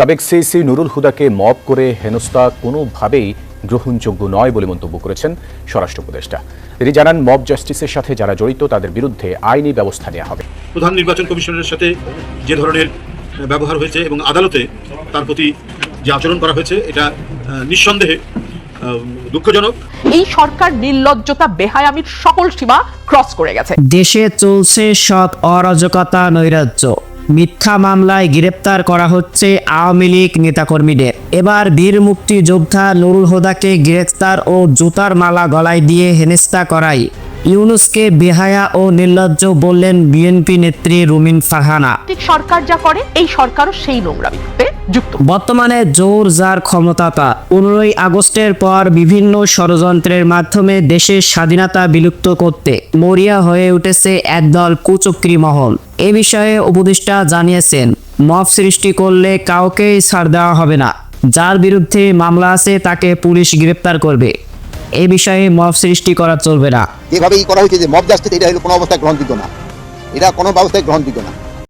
সাবেক CC Nurul হুদাকে mob করে হেনস্থা কোনোভাবেই গ্রহণযোগ্য নয় বলে মন্তব্য করেছেন স্বরাষ্ট্র উপদেষ্টা। তিনি জানান মব জাস্টিসের সাথে যারা জড়িত তাদের বিরুদ্ধে আইনি ব্যবস্থা নেওয়া হবে। প্রধান নির্বাচন কমিশনের সাথে যে ধরনের ব্যবহার হয়েছে এবং আদালতে তার প্রতি যে আচরণ করা হয়েছে এটা নিঃসন্দেহে দুঃখজনক। এই সরকার নির্লজ্জতা বেহায়ামির সকল সীমা ক্রস করে গেছে। দেশে চলছে সব অরাজকতা নৈরাজ্য। মিথ্যা মামলায় গ্রেপ্তার করা হচ্ছে আওয়ামী লীগ নেতাকর্মীদের। এবার বীর মুক্তি যোদ্ধা নুরুল হোদাকে গ্রেফতার ও জুতার মালা গলায় দিয়ে হেনেস্তা করাই ইউনুসকে বেহায়া ও নির্লজ্জ বললেন বিএনপি নেত্রী রুমিন ফারহানা। সরকার যা করে, এই সরকারও সেই নোংরামিতে যুক্ত। বর্তমানে জোর যার ক্ষমতাতা পনেরোই আগস্টের পর বিভিন্ন ষড়যন্ত্রের মাধ্যমে দেশের স্বাধীনতা বিলুপ্ত করতে মরিয়া হয়ে উঠেছে একদল কুচক্রি মহল। এ বিষয়ে উপদেষ্টা জানিয়েছেন মব সৃষ্টি করলে কাউকেই ছাড় দেওয়া হবে না। যার বিরুদ্ধে মামলা আছে তাকে পুলিশ গ্রেপ্তার করবে। এ বিষয়ে মব সৃষ্টি করা চলবে না। যেভাবে ই করা হয়েছে যে মব জাস্টিস এটা হলো কোনো অবস্থায় গ্রহণযোগ্য না। এটা কোনো ব্যবস্থায় গ্রহণযোগ্য না।